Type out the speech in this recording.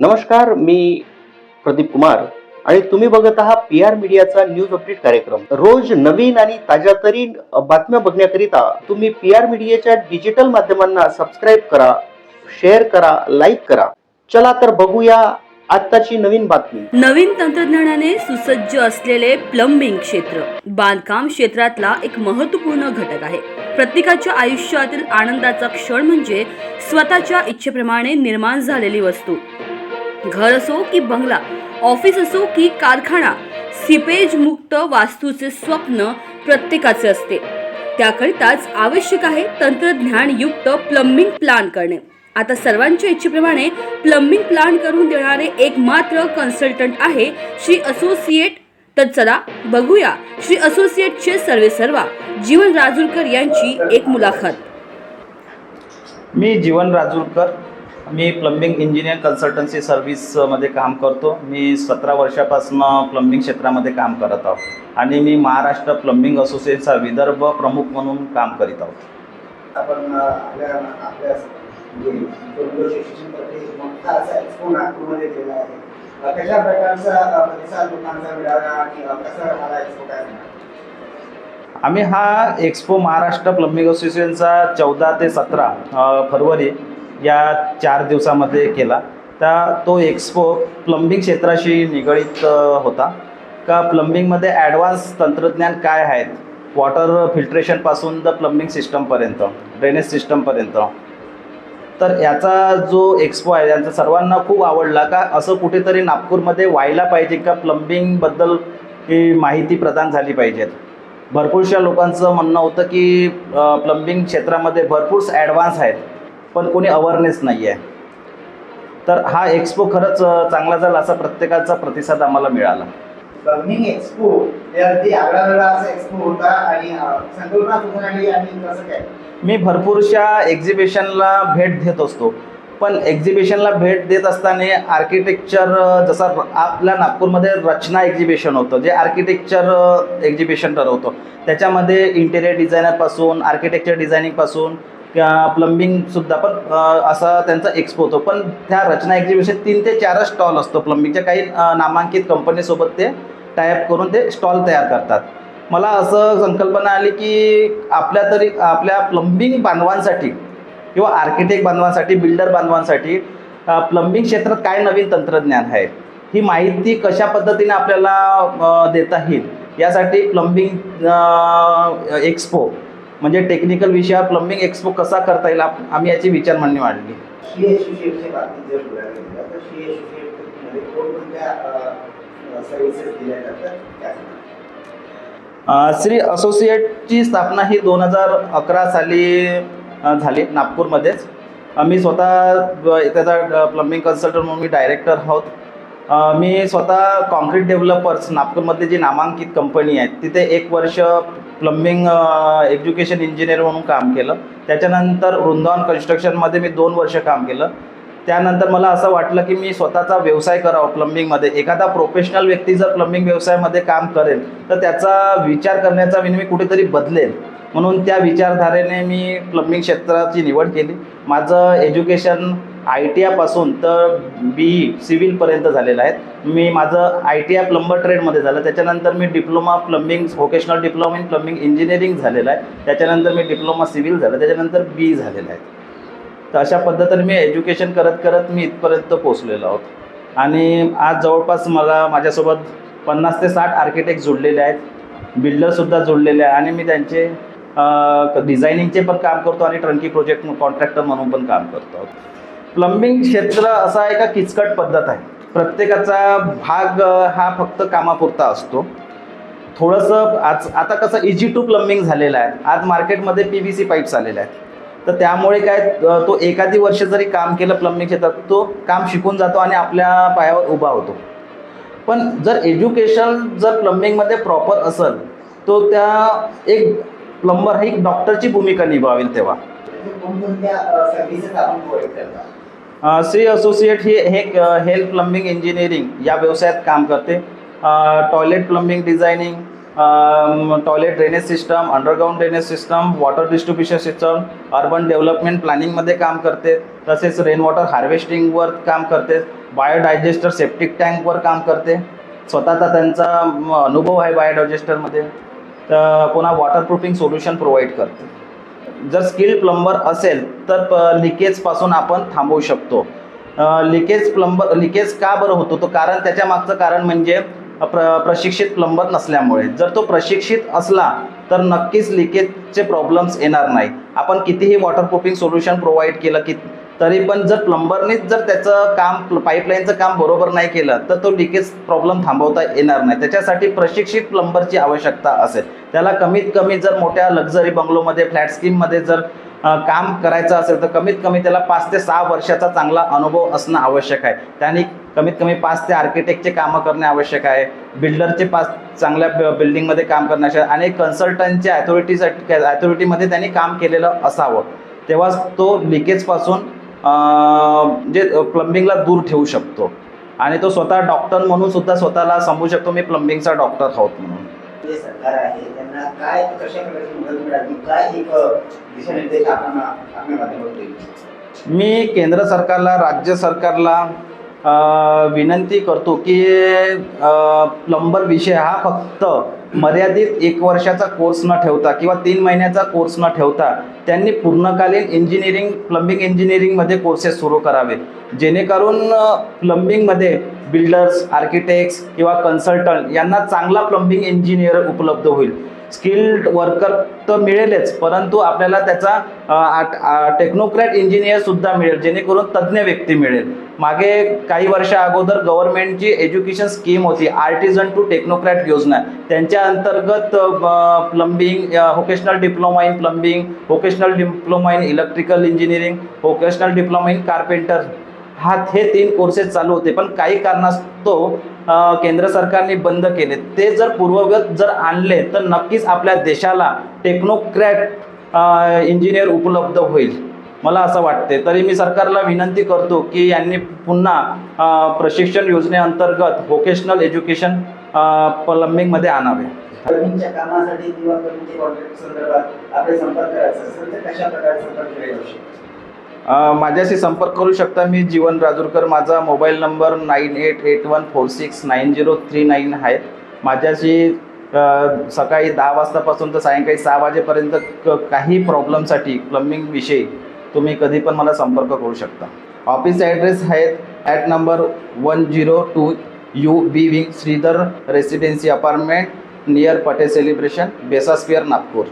नमस्कार मी प्रदीप कुमार आणि तुम्ही बघत आहात पी आर मीडियाचा न्यूज अपडेट कार्यक्रम. रोज नवीन आणि ताज्यातरीन बातम्या बघण्याकरिता तुम्ही पी आर मीडियाच्या डिजिटल माध्यमांना सबस्क्राईब करा शेअर करा लाईक करा. चला तर बघूया आत्ताची नवीन बातमी. नवीन तंत्रज्ञानाने सुसज्ज असलेले प्लंबिंग क्षेत्र बांधकाम क्षेत्रातला एक महत्त्वपूर्ण घटक आहे. प्रत्येकाच्या आयुष्यातील आनंदाचा क्षण म्हणजे स्वतःच्या इच्छेप्रमाणे निर्माण झालेली वस्तू. घर असो की बंगला ऑफिस असो की कारखाना सिपेज मुक्त वास्तूचे स्वप्न प्रत्येकाचे असते. त्याकरिताच आवश्यक आहे तंत्रज्ञान युक्त प्लंबिंग प्लान करणे. आता सर्वांच्या इच्छेप्रमाणे प्लंबिंग प्लान करून देणारे एक मात्र कन्सल्टंट आहे श्री असोसिएट तर चला बघूया श्री असोसिएटचे सर्वे सर्वा. जीवन राजूरकर यांची एक मुलाखत. मी जीवन राजूरकर मी प्लंबिंग इंजिनियर कन्सल्टन्सी सर्व्हिसमध्ये काम करतो. मी सतरा वर्षापासून प्लंबिंग क्षेत्रामध्ये काम करत आहोत. आणि मी महाराष्ट्र प्लंबिंग असोसिएशनचा विदर्भ प्रमुख म्हणून काम करीत आहोत. आपण अ, आपल्या आपल्या म्हणजे कशा प्रकारचा प्रतिसाद लोकांचा मिळाला आणि कसा हा एक्सपो काय? आम्ही हा एक्सपो महाराष्ट्र प्लंबिंग असोसिएशनचा चौदा ते सतरा फरवरी या चार दिवसामध्ये केला. त्या तो एक्सपो प्लंबिंग क्षेत्राशी निगडीत होता. का प्लंबिंगमध्ये ॲडव्हान्स तंत्रज्ञान काय आहेत? वॉटर फिल्ट्रेशनपासून द प्लंबिंग सिस्टमपर्यंत ड्रेनेज सिस्टमपर्यंत तर याचा जो एक्सपो आहे यांचा सर्वांना खूप आवडला. का असं कुठेतरी नागपूरमध्ये व्हायला पाहिजे का प्लंबिंगबद्दल ही माहिती प्रदान झाली पाहिजेत? भरपूरशा लोकांचं म्हणणं होतं की प्लंबिंग क्षेत्रामध्ये भरपूर ॲडव्हान्स आहेत. पण कोणी अवेअरनेस नाही आहे तर हा एक्सपो खरंच चांगला झाला असा प्रत्येकाचा प्रतिसाद आम्हाला मिळाला. प्लंबिंग एक्सपो हे अगदी आगळा वेगळा असा एक्सपो होता आणि संकल्पना कुठून आली आणि कसं काय? मी भरपूरशा एक्झिबिशनला भेट देत असतो. पण एक्झिबिशनला भेट देत असताना आर्किटेक्चर जसं आपल्या नागपूरमध्ये रचना एक्झिबिशन होतं जे आर्किटेक्चर एक्झिबिशन ठरवतो. त्याच्यामध्ये इंटेरियर डिझायनरपासून आर्किटेक्चर डिझायनिंगपासून प्लंबिंगसुद्धा पण असा त्यांचा एक्सपो होतो. पण त्या रचना एक्झिबिशन तीन ते चारच स्टॉल असतो. प्लंबिंगच्या काही नामांकित कंपनीसोबत ते टायअप करून ते स्टॉल तयार करतात. मला असं संकल्पना आली की आपल्या तरी आपल्या प्लंबिंग बांधवांसाठी किंवा आर्किटेक्ट बांधवांसाठी बिल्डर बांधवांसाठी प्लंबिंग क्षेत्रात काय नवीन तंत्रज्ञान आहे? ही माहिती कशा पद्धतीने आपल्याला देता येईल? यासाठी प्लंबिंग एक्सपो म्हणजे टेक्निकल विषयावर प्लंबिंग एक्सपो कसा करता येईल आम्ही याची विचार मांडली. वाढली श्री असोसिएटची स्थापना ही दोन हजार अकरा साली झाली नागपूरमध्येच. मी स्वतः त्याचा प्लंबिंग कन्सल्टंट म्हणून मी डायरेक्टर आहोत. मी स्वतः कॉन्क्रीट डेव्हलपर्स नागपूरमधले जी नामांकित कंपनी आहे तिथे एक वर्ष प्लंबिंग एज्युकेशन इंजिनियर म्हणून काम केलं. त्याच्यानंतर वृंदावन कन्स्ट्रक्शनमध्ये मी दोन वर्ष काम केलं. त्यानंतर मला असं वाटलं की मी स्वतःचा व्यवसाय करावा प्लंबिंगमध्ये एखादा प्रोफेशनल व्यक्ती जर प्लंबिंग व्यवसायामध्ये काम करेल तर त्याचा विचार करण्याचा मी कुठेतरी बदलेल. म्हणून त्या विचारधारेने मी प्लंबिंग क्षेत्राची निवड केली. माझं एज्युकेशन आय टी आयपासून तर बी ई सिव्हिलपर्यंत झालेलं आहे. मी माझं आय टी आय प्लंबर ट्रेडमध्ये झालं. त्याच्यानंतर मी diploma plumbing vocational diploma in plumbing engineering झालेलं आहे. त्याच्यानंतर मी डिप्लोमा सिव्हिल झालं. त्याच्यानंतर बी झालेलं आहे. तर अशा पद्धतीने मी एज्युकेशन करत करत मी इथपर्यंत पोचलेलो आहोत. आणि आज जवळपास मला माझ्यासोबत पन्नास ते साठ आर्किटेक्ट जोडलेले आहेत. बिल्डरसुद्धा जोडलेले आहे आणि मी त्यांचे डिझायनिंगचे पण काम करतो आणि ट्रंकी प्रोजेक्ट कॉन्ट्रॅक्टर म्हणून पण काम करतो प्लंबिंग क्षेत्र असा एका किचकट पद्धत आहे. प्रत्येकाचा भाग हा फक्त कामापुरता असतो. थोडंसं आज आता कसं इजी टू प्लंबिंग झालेलं आहे. आज मार्केटमध्ये पी व्ही सी पाईप्स आलेले आहेत. तर त्यामुळे काय तो एखादी वर्ष जरी काम केलं प्लंबिंग क्षेत्रात तो काम शिकून जातो आणि आपल्या पायावर उभा होतो. पण जर एज्युकेशन जर प्लंबिंगमध्ये प्रॉपर असेल तो त्या एक प्लंबर ही एक डॉक्टरची भूमिका निभावेल तेव्हा. सी असोसिएट ही हे हेल्थ प्लंबिंग इंजिनिअरिंग या व्यवसायात काम करते. Toilet plumbing designing toilet drainage system underground drainage system water distribution system urban development प्लॅनिंगमध्ये काम करते. तसेच रेन वॉटर हार्वेस्टिंगवर काम करते. बायोडायजेस्टर सेप्टिक टँकवर काम करते. स्वतःचा त्यांचा अनुभव आहे बायोडायजेस्टरमध्ये. तर पुन्हा वॉटरप्रूफिंग सोल्युशन प्रोव्हाइड करते. जर स्किल्ड प्लंबर असेल तर प लिकेजपासून आपण थांबवू शकतो. लिकेज प्लंबर लिकेज का बरं होतो? तो कारण त्याच्या मागचं कारण म्हणजे प्र प्रशिक्षित प्लंबर नसल्यामुळे. जर तो प्रशिक्षित असला तर नक्कीच लिकेजचे प्रॉब्लेम्स येणार नाही आपण कितीही वॉटरप्रूफिंग सोल्युशन प्रोव्हाइड केलं की तरी पण जर प्लंबरनेच जर त्याचं काम पाईपलाईनचं काम बरोबर नाही केलं तर तो लिकेज प्रॉब्लेम थांबवता येणार नाही. त्याच्यासाठी प्रशिक्षित प्लंबरची आवश्यकता असेल. त्याला कमीत कमी जर मोठ्या लक्झरी बंगलोमध्ये फ्लॅट स्कीममध्ये जर काम करायचं असेल तर कमीत कमी त्याला पाच ते सहा वर्षाचा चांगला अनुभव असणं आवश्यक आहे. त्याने कमीत कमी पाच ते आर्किटेक्टचे कामं करणे आवश्यक आहे. बिल्डरचे पाच चांगल्या बिल्डिंगमध्ये काम करण्याचे आणि कन्सल्टंटच्या ॲथॉरिटीसाठी ॲथॉरिटीमध्ये त्यांनी काम केलेलं असावं. तेव्हाच तो लिकेजपासून जे प्लंबिंगला दूर ठेवू शकतो. आणि तो स्वतः डॉक्टर म्हणून सुद्धा स्वतःला समजू शकतो मी प्लंबिंगचा डॉक्टर आहोत म्हणून. जे सरकार आहे त्यांना काय कशा प्रकारची मदत मिळाली? काय एक दिशानिर्देश आपण आपल्या माध्यमातून मी केंद्र सरकारला राज्य सरकारला विनंती करतो की प्लंबर विषय हा फक्त मर्यादित एक वर्षाचा कोर्स न ठेवता किंवा तीन महिन्याचा कोर्स न ठेवता त्यांनी पूर्णकालीन इंजिनिअरिंग प्लंबिंग इंजिनिअरिंगमध्ये कोर्सेस सुरू करावे जेणेकरून प्लंबिंगमध्ये बिल्डर्स आर्किटेक्ट्स किंवा कन्सल्टंट यांना चांगला प्लंबिंग इंजिनियर उपलब्ध होईल. स्किल्ड वर्कर तर मिळेलच परंतु आपल्याला त्याचा टेक्नोक्रॅट इंजिनियर सुद्धा मिळेल जेणेकरून तज्ज्ञ व्यक्ती मिळेल. मागे काही वर्षा अगोदर गव्हर्नमेंटची एज्युकेशन स्कीम होती आर्टिझन टू टेक्नोक्रॅट योजना. त्यांच्या अंतर्गत plumbing vocational diploma in plumbing vocational diploma in electrical engineering vocational diploma in carpenter हा हे तीन कोर्सेस चालू होते पण काही कारणास्तव केंद्र सरकारने बंद केले. ते जर पूर्ववत जर आणले तर नक्कीच आपल्या देशाला टेक्नोक्रॅट इंजिनियर उपलब्ध होईल. मला असं वाटते. तरी मी सरकारला विनंती करतो की यांनी पुन्हा प्रशिक्षण योजनेअंतर्गत व्होकेशनल एज्युकेशन प्लम्बिंगमध्ये आणावे. कामासाठी किंवा संदर्भात आपले संपर्क करायचा असेल तर कशा प्रकारे संपर्क केला जाऊ शकतो? माझ्याशी संपर्क करू शकता मी जीवन राजूरकर. माझा mobile number nine eight eight one four six nine zero three nine आहे. माझ्याशी सकाळी दहा वाजतापासून तर सायंकाळी सहा वाजेपर्यंत क काही प्रॉब्लेमसाठी प्लंबिंगविषयी तुम्ही कधी पण मला संपर्क करू शकता. ऑफिस ॲड्रेस आहेत at number one zero two U B wing Shridhar residency apartment near Patel celebration बेसास्पियर Nagpur.